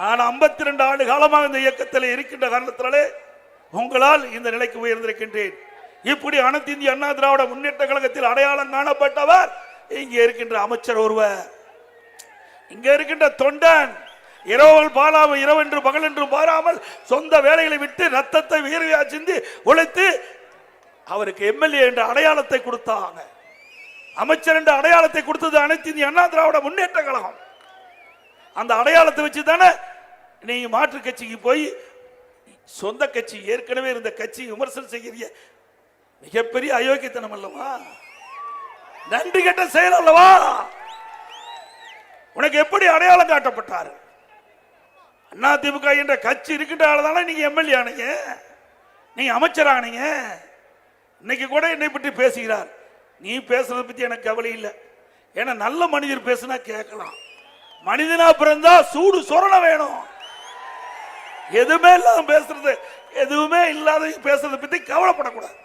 நான் 52 ரெண்டு ஆண்டு காலமாக இந்த இயக்கத்தில் இருக்கின்ற காரணத்தினாலே உங்களால் இந்த நிலைக்கு உயர்ந்திருக்கின்றேன். இப்படி அனைத்து இந்திய அண்ணா திராவிட முன்னேற்ற கழகத்தில் அடையாளம் காணப்பட்டவர் இங்கே இருக்கின்ற அமைச்சர் ஒருவர். இங்க இருக்கின்ற தொண்டன் இரவல் பாலாமல் இரவென்று பகல் என்று பாராமல் சொந்த வேலைகளை விட்டு ரத்தத்தை வீரவியா சிந்தி உழைத்து அவருக்கு எம்எல்ஏ என்ற அடையாளத்தை கொடுத்தாங்க. அமைச்சர் என்ற அடையாளத்தை கொடுத்தது அனைத்து இந்திய அண்ணா திராவிட முன்னேற்ற கழகம். அந்த அடையாளத்தை வச்சு தானே நீ மாற்று கட்சிக்கு போய் சொந்த கட்சி ஏற்கனவே இருந்த கட்சி விமர்சனம் செய்கிறீங்க மிகப்பெரிய அயோக்கியத்தனம் அல்லவா? நன்றி கெட்ட செயல் அல்லவா? உனக்கு எப்படி அடையாளம் காட்டப்பட்டார்? அண்ணா திமுக என்ற கட்சி இருக்கின்ற தானே நீங்க எம்எல்ஏ ஆனீங்க. நீங்க அமைச்சர் ஆனீங்க. இன்னைக்கு கூட என்னை பற்றி பேசுகிறார். நீ பேசுறதை பத்தி எனக்கு கவலை இல்லை. ஏன்னா நல்ல மனிதர் பேசுனா கேட்கலாம். மனிதனா பிறந்தா சூடு சொரண வேணும். எதுவுமே இல்லாத பேசுறது எதுவுமே இல்லாத பேசுறதை பத்தி கவலைப்படக்கூடாது.